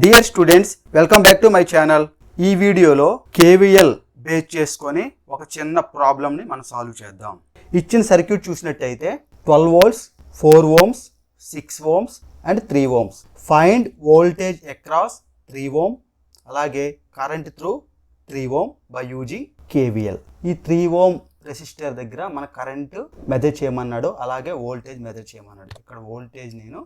Dear students welcome back to my channel ఈ వీడియోలో KVL base చేసుకొని ఒక చిన్న ప్రాబ్లమ్ని మనం సాల్వ్ చేద్దాం. ఇచ్చిన సర్క్యూట్ చూసినట్టయితే twelve volts four ohms six ohms and three ohms find voltage across three ohm అలాగే current through three ohm by using KVL ఈ త్రీ ఓమ్ రెసిస్టర్ దగ్గర మన కరెంటు మెజర్ చేయమన్నాడు అలాగే వోల్టేజ్ మెజర్ చేయమన్నాడు. ఇక్కడ వోల్టేజ్ నేను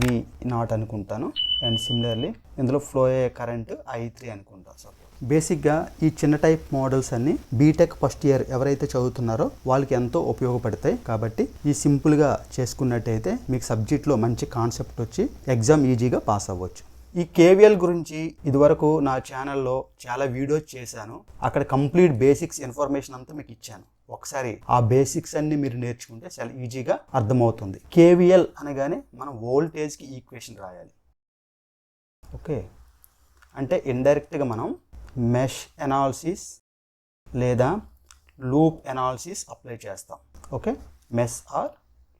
వి నాట్ అనుకుంటాను. అండ్ సిమిలర్లీ ఇందులో ఫ్లో అయ్యే కరెంట్ ఐ త్రీ అనుకుంటాను సార్ బేసిక్గా ఈ చిన్న టైప్ మోడల్స్ అన్ని బీటెక్ ఫస్ట్ ఇయర్ ఎవరైతే చదువుతున్నారో వాళ్ళకి ఎంతో ఉపయోగపడతాయి. కాబట్టి ఈ సింపుల్గా చేసుకున్నట్టయితే మీకు సబ్జెక్ట్లో మంచి కాన్సెప్ట్ వచ్చి ఎగ్జామ్ ఈజీగా పాస్ అవ్వచ్చు. ఈ కేవీఎల్ గురించి ఇదివరకు నా ఛానల్లో చాలా వీడియోస్ చేశాను. అక్కడ కంప్లీట్ బేసిక్స్ ఇన్ఫర్మేషన్ అంతా మీకు ఇచ్చాను. ఒకసారి ఆ బేసిక్స్ అన్ని మీరు నేర్చుకుంటే చాలా ఈజీగా అర్థమవుతుంది. కేవీఎల్ అనగానే మనం వోల్టేజ్కి ఈక్వేషన్ రాయాలి. ఓకే? అంటే ఇండైరెక్ట్గా మనం మెష్ ఎనాలిసిస్ లేదా లూప్ ఎనాలిసిస్ అప్లై చేస్తాం. Okay? Mesh or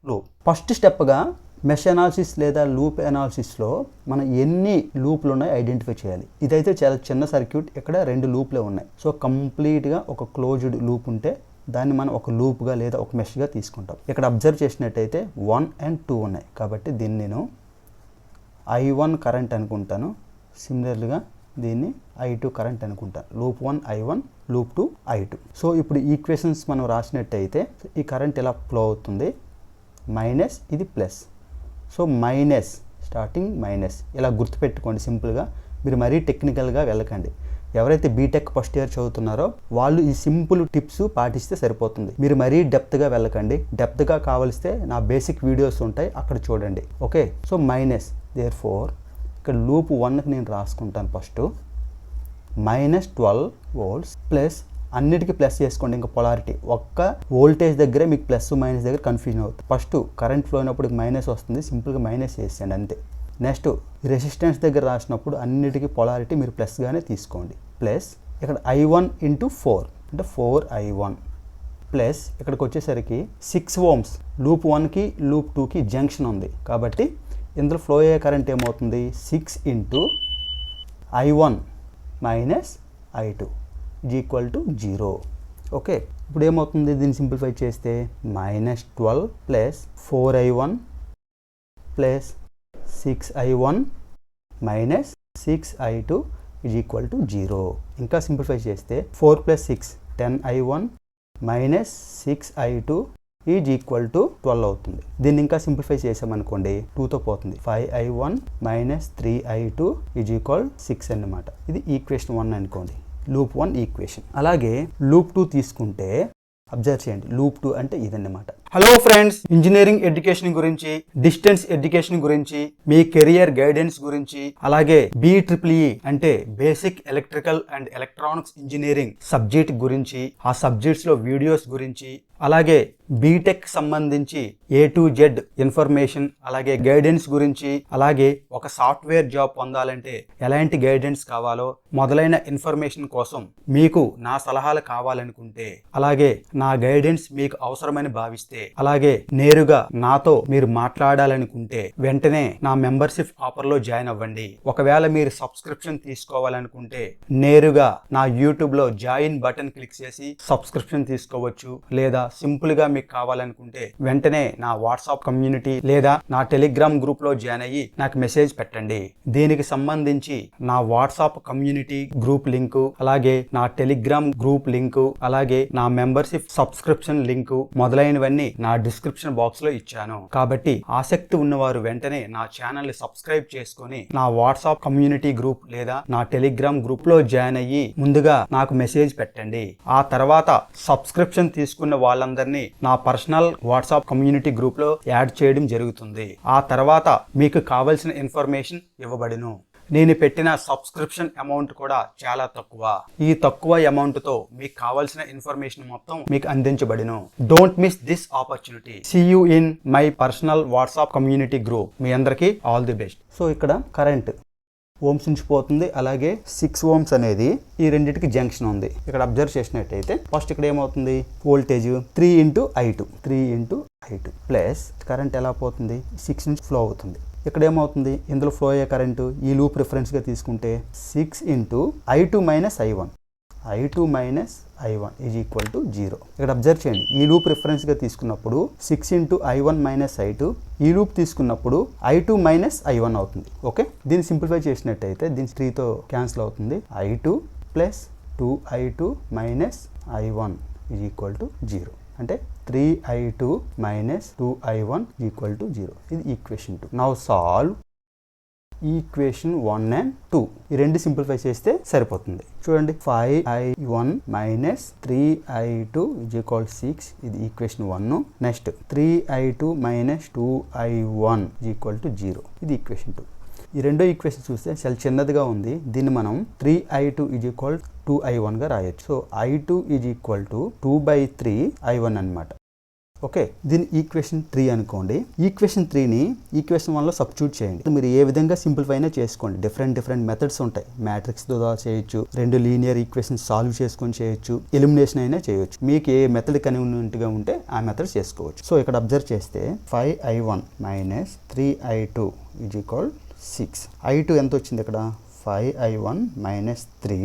loop. First స్టెప్గా mesh analysis లేదా లూప్ ఎనాలిసిస్లో మనం ఎన్ని లూప్లు ఉన్నాయో ఐడెంటిఫై చేయాలి. ఇదైతే చాలా చిన్న సర్క్యూట్. ఇక్కడ రెండు లూప్లే ఉన్నాయి. సో కంప్లీట్గా ఒక క్లోజ్డ్ లూప్ ఉంటే దాన్ని మనం ఒక లూప్గా లేదా ఒక మెష్గా తీసుకుంటాం. ఇక్కడ అబ్జర్వ్ చేసినట్టయితే వన్ అండ్ టూ ఉన్నాయి. కాబట్టి దీన్ని నేను ఐ వన్ కరెంట్ అనుకుంటాను. సిమిలర్గా దీన్ని ఐ టూ కరెంట్ అనుకుంటాను. Loop one I one loop two I two. So ఇప్పుడు ఈక్వేషన్స్ మనం రాసినట్టయితే ఈ కరెంట్ ఎలా ఫ్లో అవుతుంది? మైనస్ ఇది plus. So minus starting minus. ఇలా గుర్తుపెట్టుకోండి సింపుల్గా. మీరు మరీ టెక్నికల్గా వెళ్ళకండి. ఎవరైతే బీటెక్ ఫస్ట్ ఇయర్ చదువుతున్నారో వాళ్ళు ఈ సింపుల్ టిప్స్ పాటిస్తే సరిపోతుంది. మీరు మరీ డెప్త్గా వెళ్ళకండి. డెప్త్గా కావలిస్తే నా బేసిక్ వీడియోస్ ఉంటాయి అక్కడ చూడండి. Okay so minus therefore ఇక్కడ లూప్ వన్కి నేను రాసుకుంటాను first minus twelve volts plus అన్నిటికీ ప్లస్ చేసుకోండి ఇంకా పొలారిటీ ఒక్క వోల్టేజ్ దగ్గరే మీకు ప్లస్ మైనస్ దగ్గర కన్ఫ్యూజన్ అవుతుంది. ఫస్ట్ కరెంట్ ఫ్లో అయినప్పుడు మైనస్ వస్తుంది సింపుల్గా మైనస్ చేసేయండి అంతే. నెక్స్ట్ రెసిస్టెన్స్ దగ్గర రాసినప్పుడు అన్నిటికీ పొలారిటీ మీరు ప్లస్గానే తీసుకోండి. ప్లస్ ఇక్కడ ఐ వన్ ఇంటూ ఫోర్ అంటే ఫోర్ ఐ వన్ ప్లస్ ఇక్కడికి వచ్చేసరికి సిక్స్ ఓమ్స్ లూప్ వన్కి లూప్ టూకి జంక్షన్ ఉంది. కాబట్టి ఇందులో ఫ్లో అయ్యే కరెంట్ ఏమవుతుంది? Six into I one minus I two is equal to zero okay ఇప్పుడు ఏమవుతుంది? దీన్ని సింప్లిఫై చేస్తే minus twelve plus four I one plus six I one minus six I two is equal to zero ఇంకా simplify చేస్తే four plus six ten I one minus six I two is equal to twelve అవుతుంది. దీన్ని ఇంకా simplify చేసామనుకోండి టూతో పోతుంది. Five I one minus three I two is equal six అన్నమాట. ఇది ఈక్వేషన్ వన్ అనుకోండి. లూప్ వన్ ఈక్వేషన్ అలాగే లూప్ టూ తీసుకుంటే అబ్జర్వ్ చేయండి. లూప్ టూ అంటే ఇదన్నమాట. హలో ఫ్రెండ్స్ ఇంజనీరింగ్ ఎడ్యుకేషన్ గురించి డిస్టెన్స్ ఎడ్యుకేషన్ గురించి మీ కెరియర్ గైడెన్స్ గురించి అలాగే బి ట్రిపుల్ అంటే basic electrical and electronics engineering subject గురించి ఆ సబ్జెక్ట్స్లో వీడియోస్ గురించి అలాగే బీటెక్ సంబంధించి ఏ టు జెడ్ ఇన్ఫర్మేషన్ అలాగే గైడెన్స్ గురించి అలాగే ఒక సాఫ్ట్వేర్ జాబ్ పొందాలంటే ఎలాంటి గైడెన్స్ కావాలో మొదలైన ఇన్ఫర్మేషన్ కోసం మీకు నా సలహాలు కావాలనుకుంటే అలాగే నా గైడెన్స్ మీకు అవసరమని భావిస్తే అలాగే నేరుగా నాతో మీరు మాట్లాడాలనుకుంటే వెంటనే నా మెంబర్షిప్ ఆఫర్లో జాయిన్ అవ్వండి. ఒకవేళ మీరు సబ్స్క్రిప్షన్ తీసుకోవాలనుకుంటే నేరుగా నా యూట్యూబ్లో జాయిన్ బటన్ క్లిక్ చేసి సబ్స్క్రిప్షన్ తీసుకోవచ్చు లేదా సింపుల్గా మీ మీకు కావాలనుకుంటే వెంటనే నా వాట్సాప్ కమ్యూనిటీ లేదా నా టెలిగ్రామ్ గ్రూప్లో జాయిన్ అయ్యి నాకు మెసేజ్ పెట్టండి. దీనికి సంబంధించి నా వాట్సాప్ కమ్యూనిటీ గ్రూప్ లింకు అలాగే నా టెలిగ్రామ్ గ్రూప్ లింకు అలాగే నా మెంబర్షిప్ సబ్స్క్రిప్షన్ లింకు మొదలైనవన్నీ నా డిస్క్రిప్షన్ బాక్స్లో ఇచ్చాను. కాబట్టి ఆసక్తి ఉన్నవారు వెంటనే నా ఛానల్ని సబ్స్క్రైబ్ చేసుకొని నా వాట్సాప్ కమ్యూనిటీ గ్రూప్ లేదా నా టెలిగ్రామ్ గ్రూప్లో జాయిన్ అయ్యి ముందుగా నాకు మెసేజ్ పెట్టండి. ఆ తర్వాత సబ్స్క్రిప్షన్ తీసుకున్న వాళ్ళందరినీ నా పర్సనల్ వాట్సాప్ కమ్యూనిటీ గ్రూప్లో యాడ్ చేయడం జరుగుతుంది. ఆ తర్వాత మీకు కావలసిన ఇన్ఫర్మేషన్ ఇవ్వబడును. నేను పెట్టిన సబ్స్క్రిప్షన్ అమౌంట్ కూడా చాలా తక్కువ. ఈ తక్కువ అమౌంట్తో మీకు కావాల్సిన ఇన్ఫర్మేషన్ మొత్తం మీకు అందించబడిను. Don't miss this opportunity see you in my personal WhatsApp community group. మీ అందరికీ ఆల్ ది బెస్ట్. సో ఇక్కడ కరెంట్. ఓమ్స్ నుంచి పోతుంది అలాగే సిక్స్ ఓమ్స్ అనేది ఈ రెండింటికి జంక్షన్ ఉంది. ఇక్కడ అబ్జర్వ్ చేసినట్టయితే ఫస్ట్ ఇక్కడ ఏమవుతుంది? Voltage three into I two. Three into I two. Plus current ఎలా పోతుంది? సిక్స్ నుంచి ఫ్లో అవుతుంది. ఇక్కడ ఏమవుతుంది? ఇందులో ఫ్లో అయ్యే కరెంటు ఈ లూప్ రిఫరెన్స్గా తీసుకుంటే six into I two minus I one. I two minus I one is equal to zero ఇక్కడ అబ్జర్వ్ చేయండి. ఈ లూప్ రిఫరెన్స్గా తీసుకున్నప్పుడు six into I one minus I two ఈ లూప్ తీసుకున్నప్పుడు I two minus I one అవుతుంది. Okay దీన్ని simplify చేసినట్టయితే దీని త్రీతో క్యాన్సిల్ అవుతుంది. I two plus two I two minus I one is equal to zero అంటే three I two minus two I one equal to zero ఇది equation two now solve equation one and two. ఈ రెండు simplify చేస్తే సరిపోతుంది. చూడండి five I one minus three I two is equal six. ఇది equation one. Next three I two minus two I one is equal to zero. ఇది equation two. ఈ రెండో equation చూస్తే చాలా చిన్నదిగా ఉంది. దీన్ని మనం three I two is equal two I వన్గా రాయొచ్చు. So I two is equal to two by three I one అనమాట ఓకే దీని ఈక్వేషన్ త్రీ అనుకోండి. ఈక్వేషన్ త్రీని ఈక్వేషన్ వన్లో సబ్స్టిట్యూట్ చేయండి. మీరు ఏ విధంగా సింప్లిఫై అయినా చేసుకోండి. డిఫరెంట్ డిఫరెంట్ మెథడ్స్ ఉంటాయి. మ్యాట్రిక్స్ ద్వారా చేయొచ్చు రెండు లీనియర్ ఈక్వేషన్ సాల్వ్ చేసుకొని చేయొచ్చు ఎలిమినేషన్ అయినా చేయొచ్చు. మీకు ఏ మెథడ్ కన్వీనియంట్గా ఉంటే ఆ మెథడ్ చేసుకోవచ్చు. సో ఇక్కడ అబ్జర్వ్ చేస్తే five I one minus three I two is equal six I two ఎంత వచ్చింది ఇక్కడ? Five I one minus three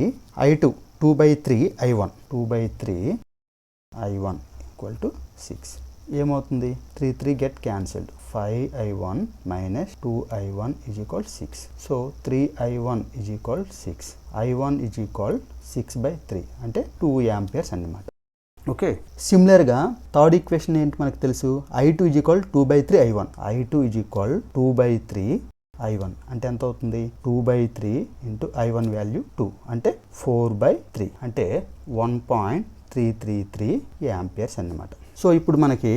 I two two by three I one two by three I one equal to six ఏమవుతుంది? Three three get cancelled five I one minus two I one is equal six so three I one is equal six I one is equal six by three అంటే two amperes అన్నమాట. Okay సిమిలర్గా third equation ఏంటి మనకు తెలుసు? I two is equal two by three I one I two is equal two by three I one అంటే ఎంత అవుతుంది? Two by three into I one value two అంటే four by three అంటే one point three three three amperes అన్నమాట. So ఇప్పుడు మనకి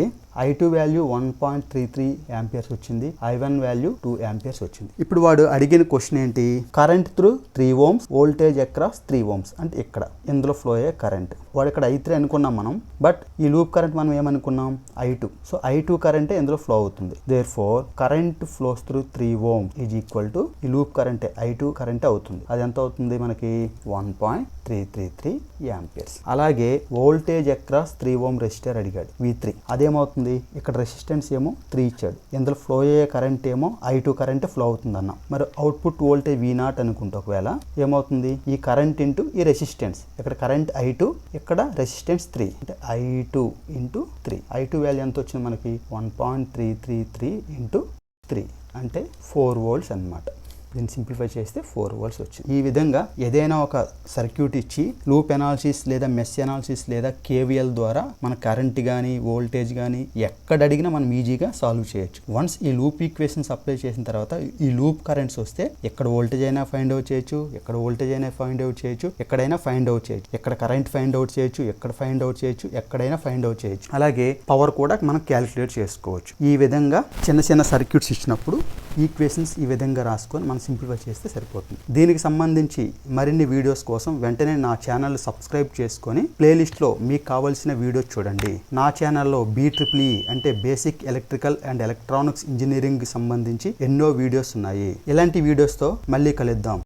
I two value one point three three amperes వచ్చింది. I one value two amperes వచ్చింది. ఇప్పుడు వాడు అడిగిన క్వశ్చన్ ఏంటి? Current through three ohms voltage across three ohms అంటే ఇక్కడ ఇందులో ఫ్లో అయ్యే కరెంట్ వాడు ఇక్కడ ఐ త్రీ అనుకున్నాం మనం బట్ ఈ లూప్ కరెంట్ మనం ఏమనుకున్నాం? I two so I two కరెంటే ఇందులో ఫ్లో అవుతుంది. Therefore current flows through three ohm is equal to ఈ లూప్ కరెంటే ఐ టూ కరెంటే అవుతుంది. అది ఎంత అవుతుంది మనకి? One point three three three amperes అలాగే voltage across three ohm resistor అడిగాడు. వి త్రీ అదేమవుతుంది? ఇక్కడ రెసిస్టెన్స్ ఏమో త్రీ ఇచ్చాడు. ఇందులో ఫ్లో అయ్యే కరెంట్ ఏమో ఐ టూ కరెంట్ ఫ్లో అవుతుంది అన్నాం మరి అవుట్పుట్ వోల్టేజ్ వి నాట్ అనుకుంటే ఒకవేళ ఏమవుతుంది? ఈ కరెంట్ ఇంటూ ఈ రెసిస్టెన్స్ ఇక్కడ కరెంట్ ఐ టూ ఇక్కడ రెసిస్టెన్స్ త్రీ అంటే I two into three I two value ఎంత వచ్చింది మనకి? One point three three three into three అంటే ఫోర్ వోల్ట్స్ అన్నమాట. దీన్ని సింప్లిఫై చేస్తే ఫోర్ వోల్ట్స్ వచ్చింది ఈ విధంగా ఏదైనా ఒక సర్క్యూట్ ఇచ్చి లూప్ ఎనాలిసిస్ లేదా మెస్ ఎనాలిసిస్ లేదా కేవీఎల్ ద్వారా మన కరెంట్ కానీ వోల్టేజ్ కానీ ఎక్కడ అడిగినా మనం ఈజీగా సాల్వ్ చేయొచ్చు. వన్స్ ఈ లూప్ ఈక్వేషన్స్ అప్లై చేసిన తర్వాత ఈ లూప్ కరెంట్స్ వస్తే ఎక్కడ వోల్టేజ్ అయినా ఫైండ్ అవుట్ చేయొచ్చు ఎక్కడ వోల్టేజ్ అయినా ఫైండ్ అవుట్ చేయొచ్చు ఎక్కడైనా ఫైండ్ అవుట్ చేయొచ్చు ఎక్కడ కరెంట్ ఫైండ్ అవుట్ చేయొచ్చు ఎక్కడ ఫైండ్ అవుట్ చేయొచ్చు ఎక్కడైనా ఫైండ్ అవుట్ చేయొచ్చు. అలాగే పవర్ కూడా మనం క్యాలిక్యులేట్ చేసుకోవచ్చు. ఈ విధంగా చిన్న చిన్న సర్క్యూట్స్ ఇచ్చినప్పుడు ఈక్వేషన్స్ ఈ విధంగా రాసుకొని మనం సింప్లిఫై చేస్తే సరిపోతుంది. దీనికి సంబంధించి మరిన్ని వీడియోస్ కోసం వెంటనే నా ఛానల్ సబ్స్క్రైబ్ చేసుకొని ప్లేలిస్ట్లో మీకు కావాల్సిన వీడియోస్ చూడండి. నా ఛానల్లో బీ ట్రిపుల్ అంటే basic electrical and electronics engineering సంబంధించి ఎన్నో వీడియోస్ ఉన్నాయి. ఇలాంటి వీడియోస్తో మళ్ళీ కలుద్దాం.